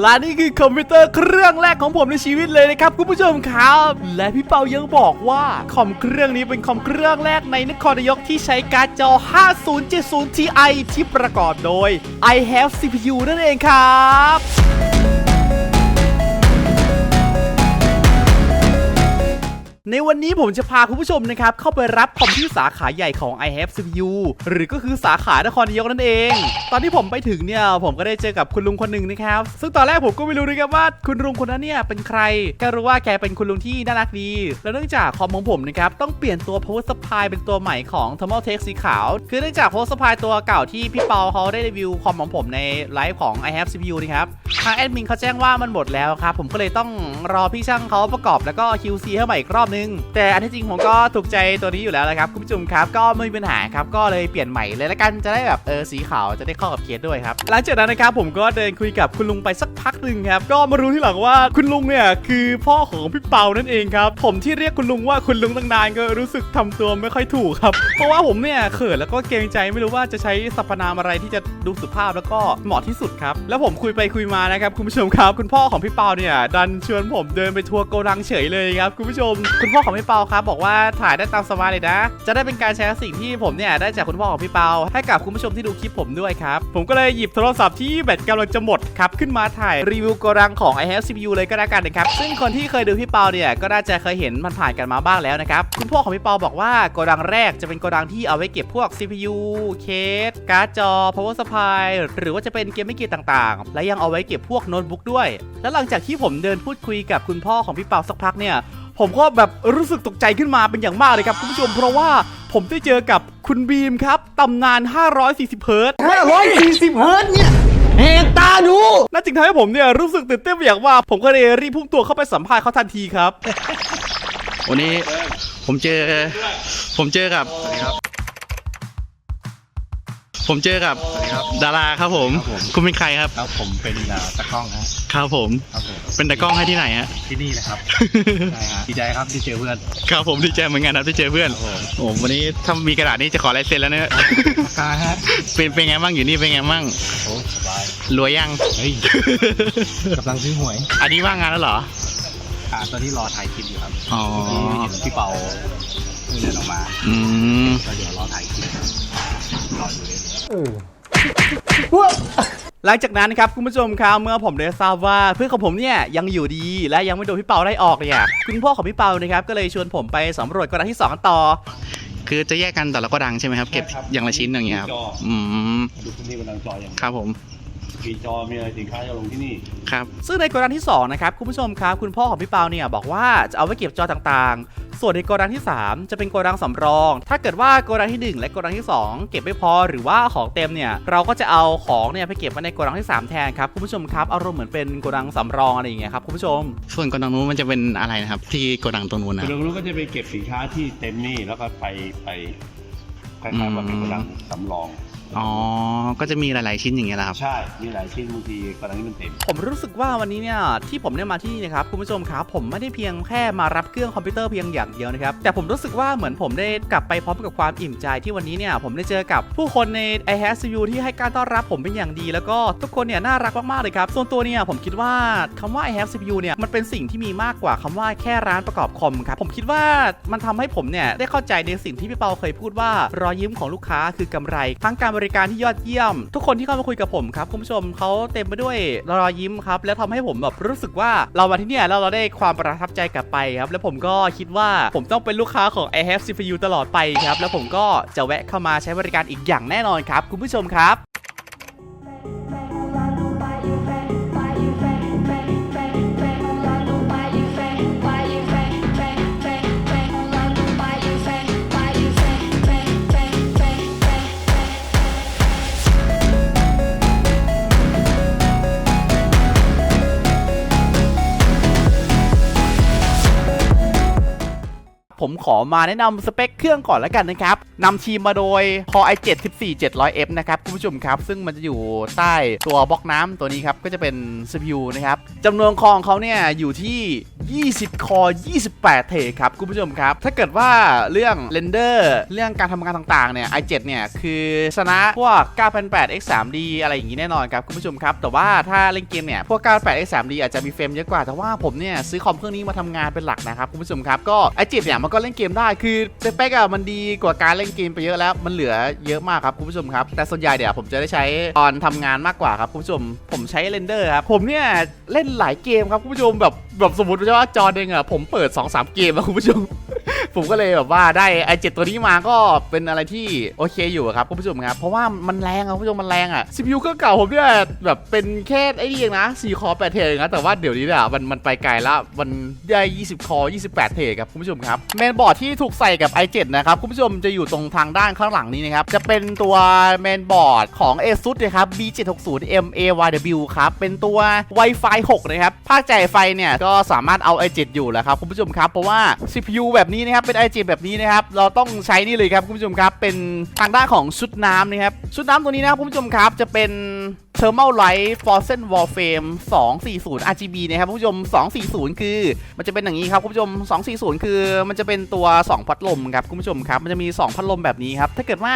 และนี่คือคอมพิวเตอร์เครื่องแรกของผมในชีวิตเลยนะครับคุณผู้ชมครับ และพี่เปายังบอกว่าคอมเครื่องนี้เป็นคอมเครื่องแรกในนครนายกที่ใช้การ์ดจอ 5070 Ti ที่ประกอบโดย i have CPU นั่นเองครับ ในวันนี้ผมจะพาคุณผู้ชมนะครับ เข้าไปรับคอมที่สาขาใหญ่ของ i have CPU หรือก็คือสาขานครนายกนั่นเอง ตอนที่ผมไปถึงเนี่ย ผมก็ได้เจอกับคุณลุงคนหนึ่งนะครับ ซึ่งตอนแรกผมก็ไม่รู้นะครับว่าคุณลุงคนนั้นเนี่ยเป็นใครแค่รู้ว่าแกเป็นคุณลุงที่น่ารักดี แล้วเนื่องจากคอมของผมนะครับต้องเปลี่ยนตัว power supply เป็นตัวใหม่ของ thermal tech สีขาว คือเนื่องจาก power supply ตัวเก่าที่พี่เปาเขาได้รีวิวคอมของผมในไลฟ์ของ i have CPU นะครับทางแอดมินเขาแจ้งว่ามันหมดแล้วครับผมก็เลยต้องรอพี่ช่างเขาประกอบแล้วก็ QC ให้ใหม่อีกรอบนึง แต่อันที่จริงผมก็ถูกใจตัวนี้อยู่แล้วนะครับคุณผู้ชมครับก็ไม่มีปัญหาครับก็เลยเปลี่ยนใหม่เลยละกันจะได้แบบเออสีขาวจะได้เข้ากับเคสด้วยครับหลังจากนั้นนะครับผมก็เดินคุยกับคุณลุงไปสักพักหนึ่งครับก็มารู้ที่หลังว่าคุณลุงเนี่ยคือพ่อของพี่เปานั่นเองครับผมที่เรียกคุณลุงว่าคุณลุงตั้งนานก็รู้สึกทำตัวไม่ค่อยถูกครับเพราะว่าผมเนี่ยเขินแล้วก็เกรงใจไม่รู้ว่าจะใช้สรรพนามอะไรที่จะดูสุภาพแล้วก็เหมาะที่สุดครับแล้วผมคุยไปคุยมานะครับคุณผู้ชมครับ คุณพ่อของพี่เปาเนี่ยดันชวนผมเดินไปทัวร์โกดังเฉยเลยครับคุณผู้ชมคุณพ่อของพี่เปาครับบอกว่าถ่ายได้ตามสบายเลยนะ จะได้เป็นการแชร์สิ่งที่ผมเนี่ยได้จากคุณพ่อของพี่เปา ให้กับคุณผู้ชมที่ดูคลิปผมด้วยครับ ผมก็เลยหยิบโทรศัพท์ที่แบตกำลังจะหมดครับ ขึ้นมาถ่ายรีวิวกดังของ i have CPU เลยก็แล้วกันนะครับ ซึ่งคนที่เคยดูพี่เปาเนี่ยก็น่าจะเคยเห็นมันผ่านกันมาบ้างแล้วนะครับ คุณพ่อของพี่เปาบอกว่ากดังแรกจะเป็นกดังที่เอาไว้เก็บพวก CPU เคส การ์ดจอ power supply หรือว่าจะเป็นเกมไม่กีต่างๆ และยังเอาไว้เก็บพวกโน้ตบุ๊กด้วย แล้วหลังจากที่ผมเดินพูดคุยกับคุณพ่อของพี่เปาสักพักเนี่ย ผมก็แบบรู้สึกตกใจขึ้นมาเป็นอย่างมากเลยครับคุณผู้ชมเพราะว่าผมได้เจอกับคุณบีมครับตำนาน 540 เฮิร์ตซ์540เฮิร์ตซ์เนี่ยแหกตาดูนั่นจึงทำให้ผมเนี่ยรู้สึกตื่นเต้นเป็นอย่างมากผมก็เลยรีบพุ่งตัวเข้าไปสัมภาษณ์เขาทันทีครับ วันนี้ผมเจอ ผมเจอกับ ผมเจอกับดาราครับผม คุณเป็นใครครับ ครับผมเป็นอ่าตะกล้องฮะครับผม ครับผมเป็นตากล้องให้ที่ไหนฮะ ที่นี่นะครับใช่ฮะดีใจครับที่เจอเพื่อนครับผมดีใจเหมือนกันครับที่เจอเพื่อน ครับผมโอ้วันนี้ถ้ามีกระดาษนี้จะขอลายเซ็นแล้วเนี่ยกาฮะเป็นเป็นไงบ้างอยู่นี่เป็นไงบ้างโอ้สบายรวยยัง เฮ้ยกำลังซื้อหวยอันนี้ว่างงานแล้วเหรอ อ่าตอนนี้รอถ่ายคลิปอยู่ครับอ๋อ ที่เห็นพี่เปาเพิ่งเดินออกมาอืมก็เดี๋ยวรอถ่ายคลิปครับรออยู่เลย หลังจากนั้นครับคุณผู้ชมครับเมื่อผมได้ทราบว่าเพื่อนของผมเนี่ยยังอยู่ดีและยังไม่โดนพี่เปาไล่ออกเนี่ยคุณพ่อของพี่เปานะครับก็เลยชวนผมไปสำรวจกระดานที่สองกันต่อ คือจะแยกกันแต่ละก็ดังใช่ไหมครับ เก็บอย่างละชิ้นอย่างเงี้ยครับอืมดูที่นี่กำลังจออย่างครับผมมีจอมีอะไรสินค้าจะลงที่นี่ครับซึ่งในโกดังที่2นะครับคุณผู้ชมครับคุณพ่อของพี่เปาเนี่ยบอกว่าจะเอาไว้เก็บจอต่างๆ ส่วนในโกดังที่ 3 จะเป็นโกดังสำรอง ถ้าเกิดว่าโกดังที่ 1 และโกดังที่ 2 เก็บไม่พอหรือว่าของเต็มเนี่ยเราก็จะเอาของเนี่ยไปเก็บไว้ในโกดังที่ 3 แทนครับคุณผู้ชมครับอารมณ์เหมือนเป็นโกดังสำรองอะไรอย่างเงี้ยครับคุณผู้ชม ส่วนกระดังนู้นมันจะเป็นอะไรนะครับ ที่โกดังตรงนู้นนะคือตรงนู้นก็จะไปเก็บสินค้าที่เต็มนี่แล้วก็ไปไปคล้ายๆว่าเป็นกำลังสำรอง อ๋อ ก็จะมีหลาย ๆ ชิ้นอย่างเงี้ยแหละครับ ใช่ มีหลายชิ้นบางทีกำลังนี้มันเต็ม ผมรู้สึกว่าวันนี้เนี่ยที่ผมได้มาที่นี่นะครับคุณผู้ชมครับผมไม่ได้เพียงแค่มารับเครื่องคอมพิวเตอร์เพียงอย่างเดียวนะครับ แต่ผมรู้สึกว่าเหมือนผมได้กลับไปพร้อมกับความอิ่มใจที่วันนี้เนี่ยผมได้เจอกับผู้คนใน i h a s u ที่ให้การต้อนรับผมเป็นอย่างดี แล้วก็ทุกคนเนี่ยน่ารักมาก ๆ เลยครับ ส่วนตัวเนี่ยผมคิดว่าคำว่า i h a v e CPU เนี่ยมันเป็นสิ่งที่มีมากกว่าคำว่าแค่ร้านประกอบคอมครับผมคิดว่ามันทำให้ผมเนี่ยได้เข้าใจในสิ่งที่พี่เปาเคยพูดว่ารอยยิ้มของลูกค้าคือกำไรทั้งการบริการที่ยอดเยี่ยม ทุกคนที่เข้ามาคุยกับผมครับคุณผู้ชมเขาเต็มไปด้วยรอยยิ้มครับ และทำให้ผมแบบรู้สึกว่าเรามาที่นี่แล้วเราได้ความประทับใจกลับไปครับ แล้วผมก็คิดว่าผมต้องเป็นลูกค้าของ i have CPU ตลอดไปครับ แล้วผมก็จะแวะเข้ามาใช้บริการอีกอย่างแน่นอนครับ คุณผู้ชมครับ ผมขอมาแนะนำสเปคเครื่องก่อนแล้วกันนะครับนำทีมมาโดย Core i7 14700F นะครับคุณผู้ชมครับ ซึ่งมันจะอยู่ใต้ตัวบล็อกน้ำตัวนี้ครับ ก็จะเป็น CPU นะครับจำนวนคอของเขาเนี่ยอยู่ที่ 20 คอ 28 เทครับคุณผู้ชมครับ ถ้าเกิดว่าเรื่องเรนเดอร์เรื่องการทำงานต่างๆเนี่ย i7 เนี่ย คือชนะพวก9008 X3D อะไรอย่างนี้แน่นอนครับ คุณผู้ชมครับ แต่ว่าถ้าเล่นเกมเนี่ย พวก 98 X3D อาจจะมีเฟรมเยอะกว่า แต่ว่าผมเนี่ย ซื้อคอมเครื่องนี้มาทำงานเป็นหลักนะครับ คุณผู้ชมครับ ก็ i7 เนี่ยมันก็เล่นเกมได้คือสเปคอะมันดีกว่าการเล่นเกมไปเยอะแล้วมันเหลือเยอะมากครับคุณผู้ชมครับ แต่ส่วนใหญ่เดี๋ยวผมจะได้ใช้ตอนทำงานมากกว่าครับคุณผู้ชม ผมใช้เรนเดอร์ครับผมเนี่ยเล่นหลายเกมครับคุณผู้ชมแบบแบบสมมติว่าจอเองอะผมเปิด2-3เกมอะคุณผู้ชม ผมก็เลยแบบว่าได้ไอเจ็ดตัวนี้มาก็เป็นอะไรที่โอเคอยู่ครับคุณผู้ชมครับเพราะว่ามันแรงอะคุณผู้ชมมันแรงอะ CPU เครื่องเก่าผมเนี่ยแบบเป็นแค่ไอ้นี่เองนะ4คอ8เทรดเองนะแต่ว่าเดี๋ยวนี้เนี่ยมันมันไปไกลล้วมันได้ 20 คอ 28 เทรดครับคุณผู้ชมครับเมนบอร์ดที่ถูกใส่กับ i7 นะครับคุณผู้ชมจะอยู่ตรงทางด้านข้างหลังนี้นะครับจะเป็นตัวเมนบอร์ดของ ASUS นะครับ B760 MAYW ครับเป็นตัว Wi-Fi 6 นะครับภาคจ่ายไฟเนี่ยก็สามารถเอา i7 อยู่แล้วครับคุณผู้ชมครับเพราะว่า CPU แบบนี้นะครับเป็น i7 แบบนี้นะครับ เราต้องใช้นี่เลยครับคุณผู้ชมครับ เป็นทางด้านของชุดน้ำนะครับ ชุดน้ำตัวนี้นะครับคุณผู้ชมครับจะเป็น Thermal Light Frozen Wall Frame 240 RGB นะครับคุณผู้ชม 240 คือ มันจะเป็นอย่างนี้ครับคุณผู้ชม 240 คือมันจะเป็นตัว 2 พัดลมครับคุณผู้ชมครับ มันจะมี 2 พัดลมแบบนี้ครับ ถ้าเกิดว่า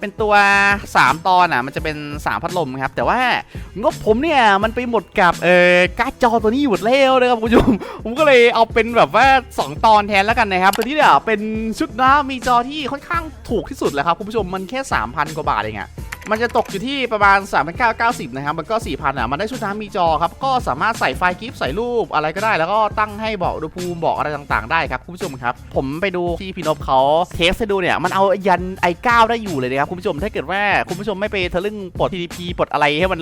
เป็นตัว 3 ตอนอะ มันจะเป็น 3 พัดลมครับ แต่ว่างบผมเนี่ย มันไปหมดกับเอ่อการ์ดจอตัวนี้หมดแล้วนะครับคุณผู้ชม ผมก็เลยเอาเป็นแบบว่า 2 ตอนแทนแล้วกันนะครับตัวนี้เนี่ยเป็นชุดนะมีจอที่ค่อนข้างถูกที่สุดแล้วครับคุณผู้ชมมันแค่ 3,000 กว่าบาทเองอะ มันจะตกอยู่ที่ประมาณ 3,990 นะครับ มันก็ 4,000อะ มันได้ชุดน้ำมีจอครับ ก็สามารถใส่ไฟล์กิฟต์ใส่รูปอะไรก็ได้ แล้วก็ตั้งให้บอกอุณหภูมิบอกอะไรต่างๆ ได้ครับ คุณผู้ชมครับ ผมไปดูที่พี่นพเขาเทสให้ดูเนี่ย มันเอายัน i9 ได้อยู่เลยนะครับ คุณผู้ชม ถ้าเกิดว่าคุณผู้ชมไม่ไปทะลึ่งปลด TDP ปลดอะไรให้มัน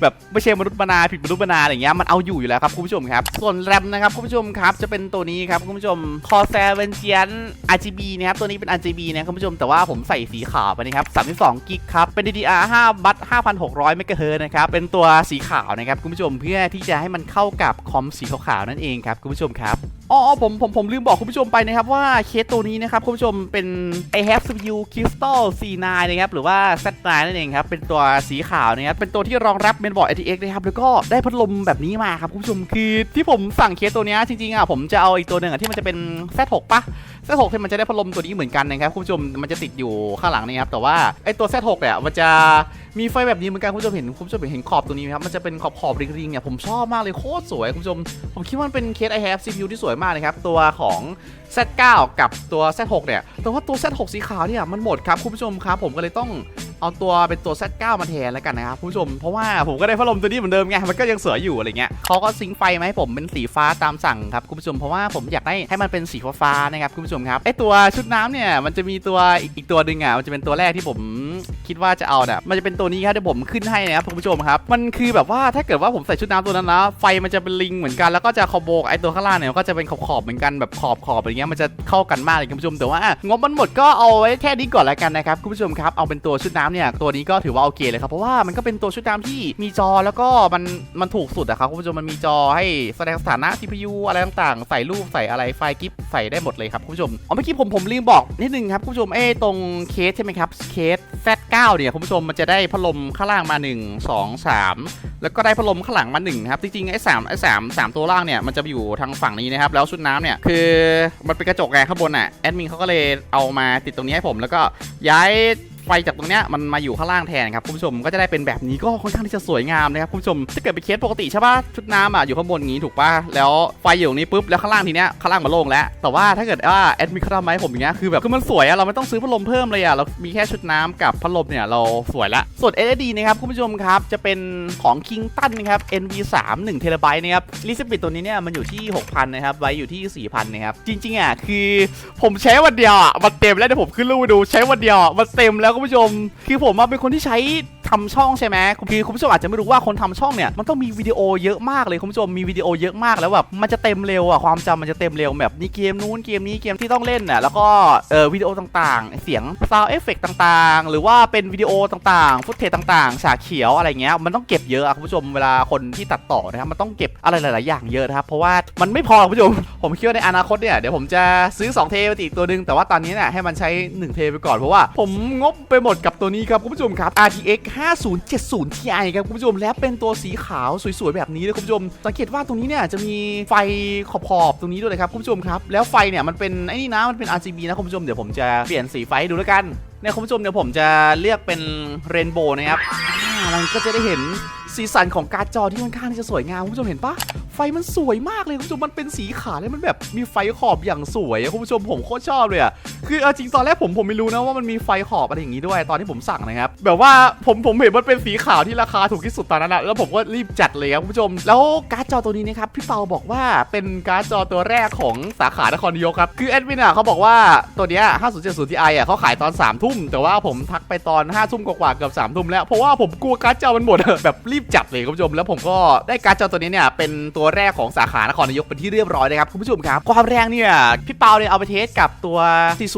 แบบไม่ใช่มนุษย์มนาผิดมนุษย์มนาอะไรอย่างเงี้ย มันเอาอยู่อยู่แล้วครับคุณผู้ชมครับ ส่วนแรมนะครับคุณผู้ชมครับ จะเป็นตัวนี้ครับคุณผู้ชม Corsair v e n g e a n RGB นะครับ ตัวนี้เป็น RGB นะคุณผู้ชม แต่ว่าผมใส่สีขาวไปนะครับ32กิกครับเป็น DDR5 บัต5,600เมกะเฮิร์นะครับ เป็นตัวสีขาวนะครับ คุณผู้ชมเพื่อที่จะให้มันเข้ากับคอมสีขาวๆนั่นเองครับ คุณผู้ชมครับ อ๋อผมผมผมลืมบอกคุณผู้ชมไปนะครับว่าเคสตัวนี้นะครับคุณผู้ชมเป็น i h a v e CPU Crystal C9 นะครับหรือว่า Z9 นั่นเองครับเป็นตัวสีขาวนะครับเป็นตัวที่รองรับเมนบอร์ด ATX นะครับแล้วก็ได้พัดลมแบบนี้มาครับคุณผู้ชมคือที่ผมสั่งเคสตัวนี้จริงๆอะผมจะเอาอีกตัวหนึ่งอะที่มันจะเป็น Z6 ปะ Z6 ที่มันจะได้พัดลมตัวนี้เหมือนกันนะครับคุณผู้ชมมันจะติดอยู่ข้างหลังนี่ครับแต่ว่าไอตัว Z6 เนี่ยมันจะ มีไฟแบบนี้เหมือนกันคุณผู้ชมเห็นคุณผู้ชมเห็นขอบตัวนี้ไหมครับมันจะเป็นขอบขอบริงๆเนี่ยผมชอบมากเลยโคตรสวยคุณผู้ชมผมคิดว่ามันเป็นเคส i have CPU ที่สวยมากเลยครับตัวของ Z9 กับตัว Z6 เนี่ยแต่ว่าตัว Z6 สีขาวเนี่ยมันหมดครับคุณผู้ชมครับผมก็เลยต้อง เอาตัวเป็นตัว Z9 มาแทนแล้วกันนะครับคุณผู้ชมเพราะว่าผมก็ได้พัดลมตัวนี้เหมือนเดิมไงมันก็ยังสวยอยู่อะไรเงี้ยเขาก็ซิงไฟมาให้ผมเป็นสีฟ้าตามสั่งครับคุณผู้ชมเพราะว่าผมอยากได้ให้มันเป็นสีฟ้านะครับคุณผู้ชมครับไอตัวชุดน้ำเนี่ยมันจะมีตัวอีกอีกตัวหนึ่งอะมันจะเป็นตัวแรกที่ผมคิดว่าจะเอาเนี่ยมันจะเป็นตัวนี้ครับเดี๋ยวผมขึ้นให้นะครับคุณผู้ชมครับมันคือแบบว่าถ้าเกิดว่าผมใส่ชุดน้ำตัวนั้นนะไฟมันจะเป็นลิงเหมือนกันแล้วก็จะคอโบกไอตัวข้างล่างเนี่ยก็จะเป็นขอบๆเหมือนกันแบบขอบขอบอะไรเงี้ยมันจะเข้ากันมากเลยคุณผู้ชมแต่ว่างบมันหมดก็เอาไว้แค่นี้ก่อนแล้วกันนะครับคุณผู้ชมครับเอาเป็นตัวชุดน้ำเนี่ยตัวนี้ก็ถือว่าโอเคเลยครับเพราะว่ามันก็เป็นตัวชุดน้ำที่มีจอแล้วก็มันมันถูกสุดอะครับคุณผู้ชมมันมีจอให้แสดงสถานะ CPU อะไรต่างๆ ใส่รูปใส่อะไรไฟล์กิฟใส่ได้หมดเลยครับคุณผู้ชมอ๋อเมื่อกี้ผมผมลืมบอกนิดนึงครับคุณผู้ชมเอ้ตรงเคสใช่ไหมครับเคส Z9 เนี่ยคุณผู้ชมมันจะได้พัดลมข้างล่างมา 1 2 3 แล้วก็ได้พัดลมข้างหลังมา1นะครับจริงๆไอ้สามไอ้สามสามตัวล่างเนี่ยมันจะอยู่ทางฝั่งนี้นะครับแล้วชุดน้ำเนี่ยคือมันเป็นกระจกไงข้างบนอะแอดมินเขาก็เลยเอามาติดตรงนี้ให้ผมแล้วก็ย้าย ไฟจากตรงเนี้ยมันมาอยู่ข้างล่างแทนครับคุณผู้ชมก็จะได้เป็นแบบนี้ก็ค่อนข้างที่จะสวยงามนะครับคุณผู้ชมถ้าเกิดเป็นเคสปกติใช่ป่ะชุดน้ำอะอยู่ข้างบนอย่างนี้ถูกป่ะแล้วไฟอยู่ตรงนี้ปุ๊บแล้วข้างล่างทีเนี้ยข้างล่างมันโล่งแล้วแต่ว่าถ้าเกิดว่าแอดมินเขาทำมาให้ผมอย่างเงี้ยคือแบบคือมันสวยอะเราไม่ต้องซื้อพัดลมเพิ่มเลยอะเรามีแค่ชุดน้ำกับพัดลมเนี่ยเราสวยละส่วน LED นะครับคุณผู้ชมครับจะเป็นของ Kingston นะครับ NV3 1 t b นะครับลิสบิตตัวนี้เนี่ยมันอยู่ที่ 6,000นะครับไว้อยู่ที่ 4,000นะครับจริงๆอะคือผมใช้วันเดียวอะมันเต็มแล้วเดี๋ยวผมขึ้นรูปดูใช้วันเดียวอะมันเต็มแล้วคุณผู้ชม คือผมอะเป็นคนที่ใช้ทำช่องใช่ไหมคือคุณผู้ชมอาจจะไม่รู้ว่าคนทำช่องเนี่ยมันต้องมีวิดีโอเยอะมากเลยคุณผู้ชมมีวิดีโอเยอะมากแล้วแบบมันจะเต็มเร็วอะความจำมันจะเต็มเร็วแบบนี่เกมนู้นเกมนี้เกมที่ต้องเล่นน่ะแล้วก็เออวิดีโอต่างๆ เสียงซาวเอฟเฟกต่างๆ หรือว่าเป็นวิดีโอต่างๆ ฟุตเทจต่างๆฉากเขียวอะไรเงี้ยมันต้องเก็บเยอะอะคุณผู้ชมเวลาคนที่ตัดต่อนะครับมันต้องเก็บอะไรหลาย ๆ อย่างเยอะนะครับเพราะว่ามันไม่พอคุณผู้ชมผมคิดว่าในอนาคตเนี่ยเดี๋ยวผมจะซื้อ 2 เทไปอีกตัวหนึ่งแต่ว่าตอนนี้เนี่ยให้มันใช้ 1 เทไปก่อนเพราะว่า ผมงบไปหมดกับตัวนี้ครับคุณผู้ชมครับ RTX 5070 Ti ครับคุณผู้ชมและเป็นตัวสีขาวสวยๆแบบนี้เลยคุณผู้ชม สังเกตว่าตรงนี้เนี่ยจะมีไฟขอบๆตรงนี้ด้วยนะครับคุณผู้ชมครับแล้วไฟเนี่ยมันเป็นไอ้นี่นะมันเป็น RGB นะคุณผู้ชมเดี๋ยวผมจะเปลี่ยนสีไฟให้ดูแล้วกันเนี่ยคุณผู้ชมเดี๋ยวผมจะเลือกเป็นเรนโบว์นะครับมันก็จะได้เห็นสีสันของการ์ดจอที่ค่อนข้างที่จะสวยงามคุณผู้ชมเห็นปะ ฟมันสวยมากเลยคุณผู้ชมมันเป็นสีขาวแล้วมันแบบมีไฟขอบอย่างสวยอะคุณผู้ชมผมโคตรชอบเลยอะคือจริงตอนแรกผมผมไม่รู้นะว่ามันมีไฟขอบอะไรอย่างงี้ด้วยตอนที่ผมสั่งนะครับแบบว่าผมผมเห็นมันเป็นสีขาวที่ราคาถูกที่สุดตอนนั้นแล้วผมก็รีบจัดเลยครับคุณผู้ชม แล้วการ์ดจอตัวนี้นะครับพี่เปาบอกว่าเป็นการ์ดจอตัวแรกของสาขานครนายกครับคือแอดมินอะเขาบอกว่าตัวเนี้ย5070 Ti อะเขาขายตอน3ทุ่มแต่ว่าผมทักไปตอน5ทุ่มกว่าเกือบ3ทุ่มแล้วเพราะว่าผมกลัวการ์ดจอมันหมดแบบรีบจัดเลยคุณผู้ชม แล้วผมก็ได้การ์ดจอตัวนี้เนี่ยเป็นตัวแรกของสาขานครนายกเป็นที่เรียบร้อยนะครับคุณผู้ชมครับความแรงเนี่ยพี่เปาเนี่ยเอาไปเทสกับตัว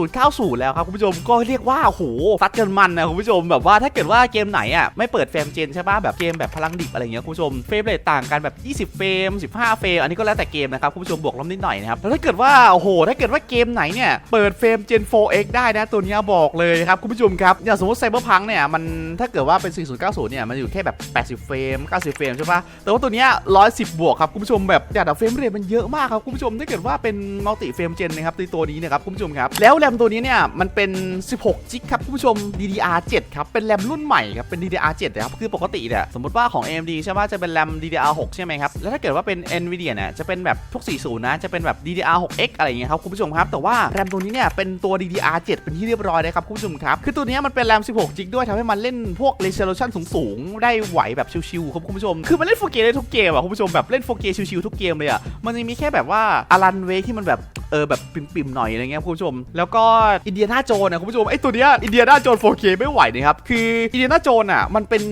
4090 แล้วครับคุณผู้ชมก็เรียกว่าโหซัดกันมันนะคุณผู้ชมแบบว่าถ้าเกิดว่าเกมไหนอะไม่เปิดเฟรมเจนใช่ป่ะแบบเกมแบบพลังดิบอะไรเงี้ยคุณผู้ชมเฟรมเรทต่างกันแบบ 20 เฟรม 15 เฟรมอันนี้ก็แล้วแต่เกมนะครับคุณผู้ชมบวกลบนิดหน่อยนะครับแล้วถ้าเกิดว่าโอ้โหถ้าเกิดว่าเกมไหนเนี่ยเปิดเฟรม Gen 4X ได้นะตัวนี้บอกเลยครับคุณผู้ชมครับอย่างสมมติไซเบอร์พังเนี่ยมันถ้าเกิดว่าเป็น 4090 เนี่ยมันอยู่แค่แบบ 80 เฟรม 90 เฟรมใช่ปะแต่ว่าตัวนี้110 บวกครับคุณผู้ชมแบบอย่างแต่เฟรมเรทมันเยอะมากครับคุณผู้ชมถ้าเกิดว่าเป็นมัลติเฟรมเจนนะครับในตัวนี้นะครับคุณผู้ชมครับแล้วแรมตัวนี้เนี่ยมันเป็น 16จิกครับคุณผู้ชม DDR7 ครับเป็นแรมรุ่นใหม่ครับเป็น DDR7 นะครับคือปกติเนี่ยสมมติว่าของ AMD ใช่ปะจะเป็นแรม DDR6 ใช่ไหมครับแล้วถ้าเกิดว่าเป็น Nvidia เนี่ยจะเป็นแบบพวก40นะจะเป็นแบบ DDR6X อะไรอย่างเงี้ยครับคุณผู้ชมครับ แต่ว่าแรมตัวนี้เนี่ยเป็นตัว DDR7 เป็นที่เรียบร้อยเลยครับคุณผู้ชมครับคือตัวนี้มันเป็นแรม 16จิกด้วยทำให้มันเล่นพวก resolution สูงๆได้ไหวแบบชิวๆครับคุณผู้ชมคือมันเล่น 4K ได้ทุกเกมอะคุณผู้ชมแบบเล่น 4K เกชิวๆทุกเกมเลยอะมันจะมีแค่แบบว่าอารันเวที่มันแบบ เออแบบปิ่มๆหน่อยอะไรเงี้ยคุณผู้ชม แล้วก็อินเดียนาโจนนะคุณผู้ชมไอ้ตัวเนี้ยอินเดียนาโจน 4K ไม่ไหวนะครับคืออินเดียนาโจนอะมันเป็น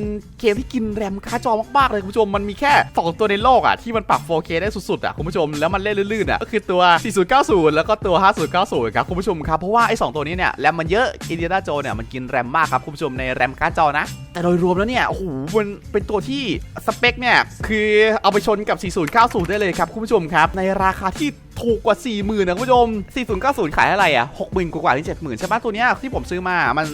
เกมที่กินแรมค่าจอมากๆเลยคุณผู้ชมมันมีแค่สองตัวในโลกอะที่มันปรับ 4K ได้สุดๆอะคุณผู้ชมแล้วมันเล่นลื่นๆอะก็คือตัว 4090 แล้วก็ตัว 5090 ครับคุณผู้ชมครับเพราะว่าไอ้สองตัวนี้เนี่ยแรมมันเยอะอินเดียนาโจนเนี่ยมันกินแรมมากครับคุณผู้ชมในแรมการ์ดจอนะ แต่โดยรวมแล้วเนี่ยโอ้โหมันเป็นตัวที่สเปคเนี่ยคือเอาไปชนกับ 4090 ได้เลยครับคุณผู้ชมครับในราคาที่ ถูกกว่า 40,000นะคุณผู้ชม 4090 ขายอะไรอะ 60,000 กว่าๆที่70,000 ใช่ปะตัวเนี้ยที่ผมซื้อมา มัน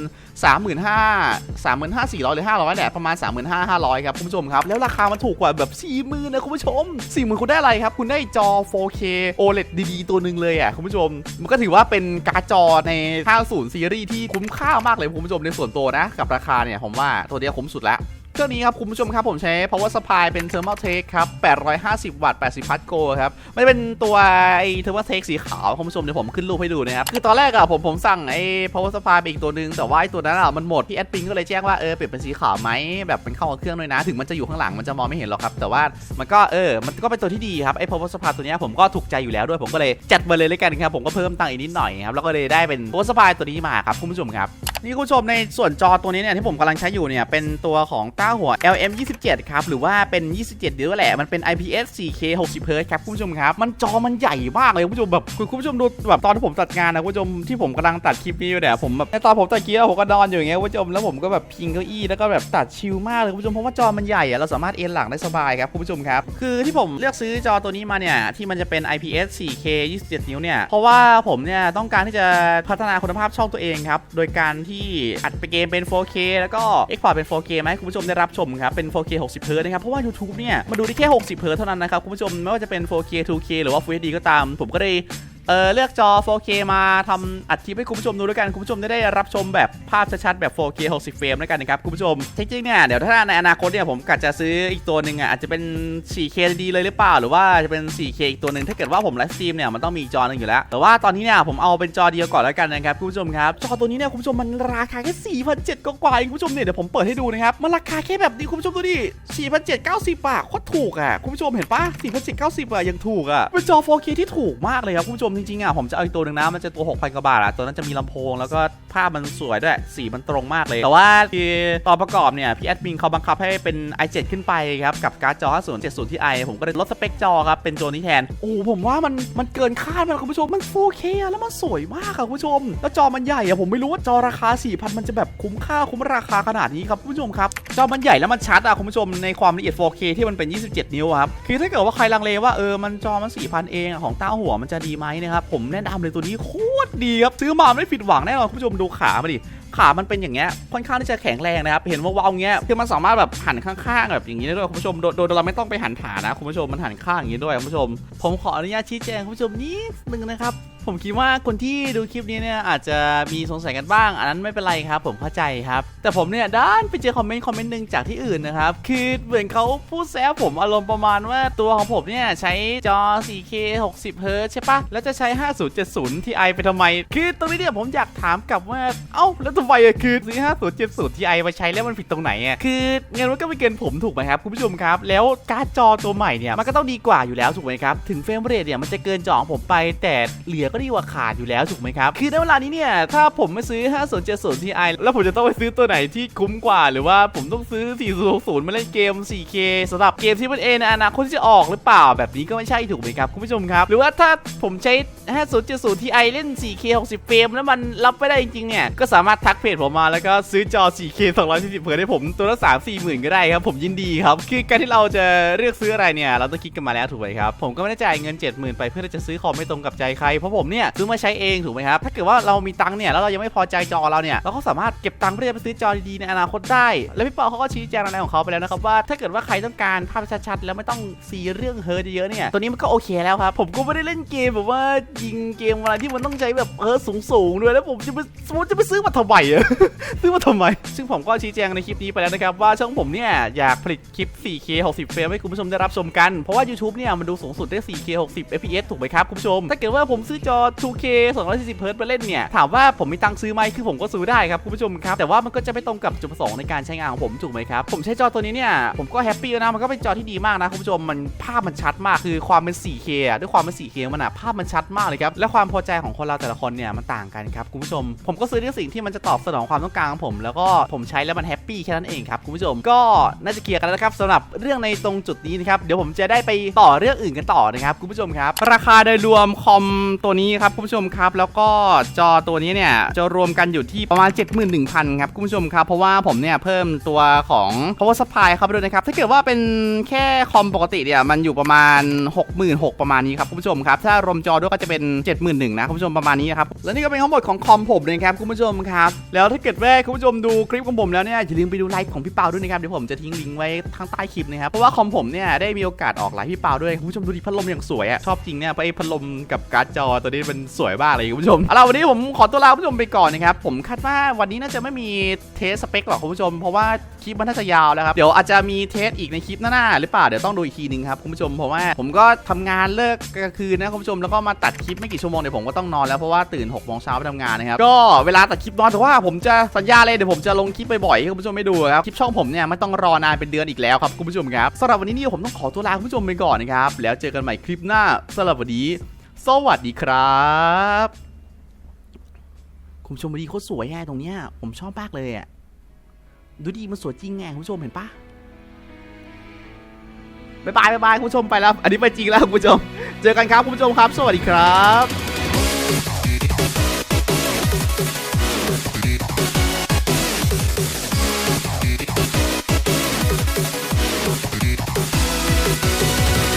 35,000 35,400 หรือ 500เนี่ยประมาณ 35,500 ครับคุณผู้ชมครับ แล้วราคามันถูกกว่าแบบ 40,000 นะคุณผู้ชม 40,000 คุณได้อะไรครับ คุณได้จอ 4K OLED ดีๆ ตัวหนึ่งเลยอะคุณผู้ชม มันก็ถือว่าเป็นการ์ดจอใน 50 ซีรีส์ที่คุ้มค่ามากเลยคุณผู้ชมในส่วนตัวนะกับราคาเนี่ยผมว่าตัวเนี้ยคุ้มสุดแล้ว เครื่องนี้ครับคุณผู้ชมครับผมใช้ power supply เป็น thermal take ครับ 850 วัตต์ 80 พัทโกครับไม่เป็นตัวไอ้ thermal take สีขาวคุณผู้ชมเดี๋ยวผมขึ้นรูปให้ดูนะครับ คือตอนแรกอะผมผมสั่งไอ้ power supply ไปอีกตัวหนึง แต่ว่าไอ้ตัวนั้นอะมันหมด พี่แอดปิงก็เลยแจ้งว่าเออเปลี่ยนเป็นสีขาวไหมแบบเป็นเข้ากับเครื่องด้วยนะ ถึงมันจะอยู่ข้างหลังมันจะมองไม่เห็นหรอกครับ แต่ว่ามันก็เออ มันก็เป็นตัวที่ดีครับไอ้ power supply ตัวนี้ผมก็ถูกใจอยู่แล้วด้วย ผมก็เลยจัดมาเลยเลยกันครับ ผมก็เพิ่มตังค์อีกนิดหน่อยครับ แล้วก็เลยได้เป็น power supply ตัวนี้มาครับคุณผู้ชมครับ นี่คุณผู้ชมในส่วนจอตัวนี้เนี่ยที่ผมกำลังใช้อยู่เนี่ยเป็นตัวของาหัว LM 27 ครับ หรือว่าเป็น 27 เดือนแหละ มันเป็น IPS 4K 60 Hz ครับ คุณผู้ชมครับ มันจอมันใหญ่มากเลย คุณผู้ชมแบบคุณผู้ชมดูแบบตอนที่ผมตัดงานนะ คุณผู้ชมที่ผมกำลังตัดคลิปนี้อยู่เนี่ยผมแบบในตอนผมตัดคลิปผมก็นอนอยู่อย่างเงี้ยคุณผู้ชมแล้วผมก็แบบพิงเก้าอี้แล้วก็แบบตัดชิลมากเลยคุณผู้ชมเพราะว่าจอมันใหญ่อะเราสามารถเอนหลังได้สบายครับคุณผู้ชมครับคือที่ผมเลือกซื้อจอตัวนี้มาเนี่ยที่มันจะเป็น IPS 4K 27 นิ้วเนี่ยเพราะว่าผมเนี่ยต้องการที่จะพัฒนาคุณภาพช่องตัวเองครับโดยการที่อัดไปเกมเป็น 4K แล้วก็ export เป็น 4K มาให้คุณผู้ชมได้รับชมครับเป็น 4K 60 Hz นะครับเพราะว่า YouTube เนี่ยมาดูได้แค่ 60 Hz เท่านั้นนะครับคุณผู้ชมไม่ว่าจะเป็น 4K 2K หรือว่า Full HD ก็ตาม ผมก็ได้ เออเลือกจอ 4K มาทำอัดคลิปให้คุณผู้ชมดูด้วยกัน คุณผู้ชมได้รับชมแบบภาพชัดๆแบบ 4K 60 เฟรมด้วยกันนะครับ คุณผู้ชม จริงๆเนี่ย เดี๋ยวถ้าในอนาคตเนี่ยผมกะจะซื้ออีกตัวหนึ่งอะอาจจะเป็น 4K ดีเลยหรือเปล่า หรือว่าจะเป็น 4K อีกตัวหนึ่งถ้าเกิดว่าผมไลฟ์สตรีมเนี่ยมันต้องมีจอหนึ่งอยู่แล้ว แต่ว่าตอนนี้เนี่ยผมเอาเป็นจอเดียวก่อนแล้วกันนะครับคุณผู้ชมครับจอตัวนี้เนี่ยคุณผู้ชมมันราคาแค่4,700กว่าๆเองคุณผู้ชมเนี่ยเดี๋ยวผมเปิดให้ดูนะครับมันราคาแค่แบบนี้คุณผู้ชมดูดิ4,790บาทโคตรถูกอะคุณผู้ชมเห็นปะ4,790อะยังถูกอะเป็นจอ 4K ที่ถูกมากเลยครับคุณผู้ชมจริงๆอะผมจะเอาอีกตัวหนึ่งนะมันจะตัว6,000กว่าบาทอะตัวนั้นจะมีลำโพง แล้วก็ภาพมันสวยด้วยสีมันตรงมากเลย แต่ว่าคือตอนประกอบเนี่ยพี่แอดมินเขาบังคับให้เป็น i7 ขึ้นไปครับกับการ์ดจอ 5070 Ti ผมก็เลยลดสเปคจอครับเป็นตัวนี้แทนโอ้ผมว่ามันมันเกินคาดไปแล้วคุณผู้ชมมัน 4K แล้วมันสวยมากอะคุณผู้ชม แล้วจอมันใหญ่อะผมไม่รู้ว่าจอราคา 4,000 มันจะแบบคุ้มค่าคุ้มราคาขนาดนี้ครับคุณผู้ชมครับจอมันใหญ่แล้วมันชัดอะคุณผู้ชมในความละเอียด 4K ที่มันเป็น 27 นิ้วครับคือถ้าเกิดว่าใครลังเลว่าเออมันจอมัน 4,000 เองของต้าหัวมันจะดีไหมนะครับ ผมแนะนำเลยตัวนี้โคตรดีครับซื้อมาไม่ผิดหวังแน่นอนคุณผู้ชมดูขามาดิขามันเป็นอย่างเงี้ยค่อนข้างที่จะแข็งแรงนะครับ เห็นว่าวาวเงี้ยคือมันสามารถแบบหันข้างๆแบบอย่างนี้ได้ด้วยคุณผู้ชมโดยโดยเราไม่ต้องไปหันฐานนะคุณผู้ชมมันหันข้างอย่างนี้ด้วยคุณผู้ชม ผมขออนุญาตชี้แจงคุณผู้ชมนิดนึงนะครับ ผมคิดว่าคนที่ดูคลิปนี้เนี่ยอาจจะมีสงสัยกันบ้าง อันนั้นไม่เป็นไรครับ ผมเข้าใจครับ แต่ผมเนี่ยด้านไปเจอคอมเมนต์คอมเมนต์หนึ่งจากที่อื่นนะครับ คือเหมือนเขาพูดแซวผมอารมณ์ประมาณว่าตัวของผมเนี่ยใช้จอ 4K 60เฮิร์ตซ์ใช่ปะแล้วจะใช้ 5070 Ti ไปทำไม คือตรงนี้เนี่ยผมอยากถามกลับว่า เอ้า แล้วทำไมอะคือซื้อ5070 Ti มาใช้แล้วมันผิดตรงไหนอะคือเงินมันก็ไม่เกินผมถูกไหมครับคุณผู้ชมครับ แล้วการ์ดจอตัวใหม่เนี่ยมันก็ต้องดีกว่าอยู่แล้วถูกไหมครับ ถึงเฟรมเรทเนี่ยมันจะเกินจอของผมไปแต่เหลือก็ดีกว่าขาดอยู่แล้วถูกไหมครับ คือในเวลานี้เนี่ย ถ้าผมไม่ซื้อ 5070 Ti แล้วผมจะต้องไปซื้อตัวไหนที่คุ้มกว่า หรือว่าผมต้องซื้อ 4060 มาเล่นเกม 4K สำหรับเกมที่มันเอในอนาคตจะออกหรือเปล่าแบบนี้ก็ไม่ใช่ถูกไหมครับคุณผู้ชมครับ หรือว่าถ้าผมใช้ 5070 Ti เล่น 4K 60 เฟรมแล้วมันรับไม่ได้จริงๆ เนี่ย ก็สามารถทักเพจผมมาแล้วก็ซื้อจอ 4K 240เพื่อให้ผมตัวละ3 4หมื่นก็ได้ครับ ผมยินดีครับ คือการที่เราจะเลือกซื้ออะไรเนี่ย เราต้องคิดกันมาแล้วถูกไหมครับ ผมก็ไม่ได้จ่ายเงิน 70,000 ไปเพื่อจะซื้อคอมไม่ตรงกับใจใครเพราะผมเนี่ยซื้อมาใช้เองถูกไหมครับถ้าเกิดว่าเรามีตังค์เนี่ยแล้วเรายังไม่พอใจจอเราเนี่ยเราก็สามารถเก็บตังค์เพื่อจะไปซื้อจอดีๆในอนาคตได้ แล้วพี่เปาเขาก็ชี้แจงอะไรของเขาไปแล้วนะครับว่าถ้าเกิดว่าใครต้องการภาพชัดๆแล้วไม่ต้องซีเรื่องเฮิร์ตเยอะเนี่ยตัวนี้มันก็โอเคแล้วครับผมก็ไม่ได้เล่นเกมแบบว่ายิงเกมอะไรที่มันต้องใช้แบบเฮิร์ตสูงๆด้วยแล้วผมจะไปผมจะไปซื้อมาทำไมอะซื้อมาทำไม ซึ่งผมก็ชี้แจงในคลิปนี้ไปแล้วนะครับว่าช่องผมเนี่ยอยากผลิตคลิป 4K 60เฟรมให้คุณผู้ชมได้รับชมกันเพราะว่า YouTube เนี่ยมันดูสูงสุดได้ 4K 60 fps ถูกไหมครับคุณผู้ชมถ้าเกิดว่าผมซื้อจออ 2K 240 Hz มาเล่นเนี่ย ถามว่าผมมีตังค์ซื้อไหมคือผมก็ซื้อได้ครับคุณผู้ชมครับ แต่ว่ามันก็จะไม่ตรงกับจุดประสงค์ในการใช้งานของผมถูกไหมครับ ผมใช้จอตัวนี้เนี่ย ผมก็แฮปปี้นะ มันก็เป็นจอที่ดีมากนะคุณผู้ชม มันภาพมันชัดมาก คือความเป็น 4K ด้วยความเป็น 4K มันอะภาพมันชัดมากเลยครับ และความพอใจของคนเราแต่ละคนเนี่ยมันต่างกันครับคุณผู้ชม ผมก็ซื้อในสิ่งที่มันจะตอบสนองความต้องการของผม แล้วก็ผมใช้แล้วมันแฮปปี้แค่นั้นเองครับคุณผู้ชม ก็น่าจะเคลียร์กันแล้วครับสำหรับเรื่องในตรงจุดนี้นะครับ เดี๋ยวผมจะได้ไปต่อเรื่องอื่นกันต่อนะครับคุณผู้ชมครับ ราคาโดยรวมคอมตัวนี้ครับคุณผู้ชมครับ แล้วก็จอตัวนี้เนี่ยจะรวมกันอยู่ที่ประมาณ 71,000 ครับคุณผู้ชมครับเพราะว่าผมเนี่ยเพิ่มตัวของ power supply เข้าไปด้วยนะครับถ้าเกิดว่าเป็นแค่คอมปกติเนี่ยมันอยู่ประมาณ 66,000ประมาณนี้ครับคุณผู้ชมครับถ้ารวมจอด้วยก็จะเป็น 71,000นะคุณผู้ชมประมาณนี้ครับและนี่ก็เป็นทั้งหมดของคอมผมเลยครับคุณผู้ชมครับแล้วถ้าเกิดว่าคุณผู้ชมดูคลิปของผมแล้วเนี่ยอย่าลืมไปดูไลฟ์ของพี่เปาด้วยนะครับเดี๋ยวผมจะทิ้งลิงก์ไว้ทางใต้คลิปนะครับเพราะว่าคอมผมเนี่ยได้มีโอกาสออกไลฟ์พี่เปาด้วยคุณผู้ชมดูดิพัดลมอย่างสวยอะชอบจริงเนี่ยไอ้พัดลมกับการ์ดจอตัวนี้มันสวยมากเลยคุณผู้ชมเอาล่ะวันนี้ผมขอตัวลาคุณผู้ชมไปก่อนนะครับผมคาดว่าวันนี้น่าจะไม่มีเทสสเปคหรอกคุณผู้ชม เพราะว่าคลิปมันน่าจะยาวแล้วครับเดี๋ยวอาจจะมีเทสอีกในคลิปหน้าๆหรือเปล่าเดี๋ยวต้องดูอีกทีนึงครับคุณผู้ชมเพราะว่าผมก็ทำงานเลิกกลางคืนนะคุณผู้ชมแล้วก็มาตัดคลิปไม่กี่ชั่วโมงเดี๋ยวผมก็ต้องนอนแล้วเพราะว่าตื่น6กโมงเช้าไปทำงานนะครับก็เวลาตัดคลิปนอยแต่ว่าผมจะสัญญาเลยเดี๋ยวผมจะลงคลิปบ่อยๆให้คุณผู้ชมไม่ดูครับคลิปช่องผมเนี่ยไม่ต้องรอนานเป็นเดือนอีกแล้วครับคุณผู้ชมครับสำหรับวันนี้นี่ผมต้องขอตัวลาคุณผู้ชมไปก่อนนะครับแล้วเจอกันใหม่คลิปหน้าสำหรับวันนี้ สวัสดีครับคุณผู้ชมบดีโคตรสวยไงตรงเนี้ย ผมชอบมากเลยอะ ดูดีมันสวยจริงไงคุณผู้ชมเห็นปะบายบายบายบายคุณผู้ชมไปแล้ว อันนี้ไปจริงแล้วคุณผู้ชม เจอกันครับคุณผู้ชมครับ สวัสดีครับ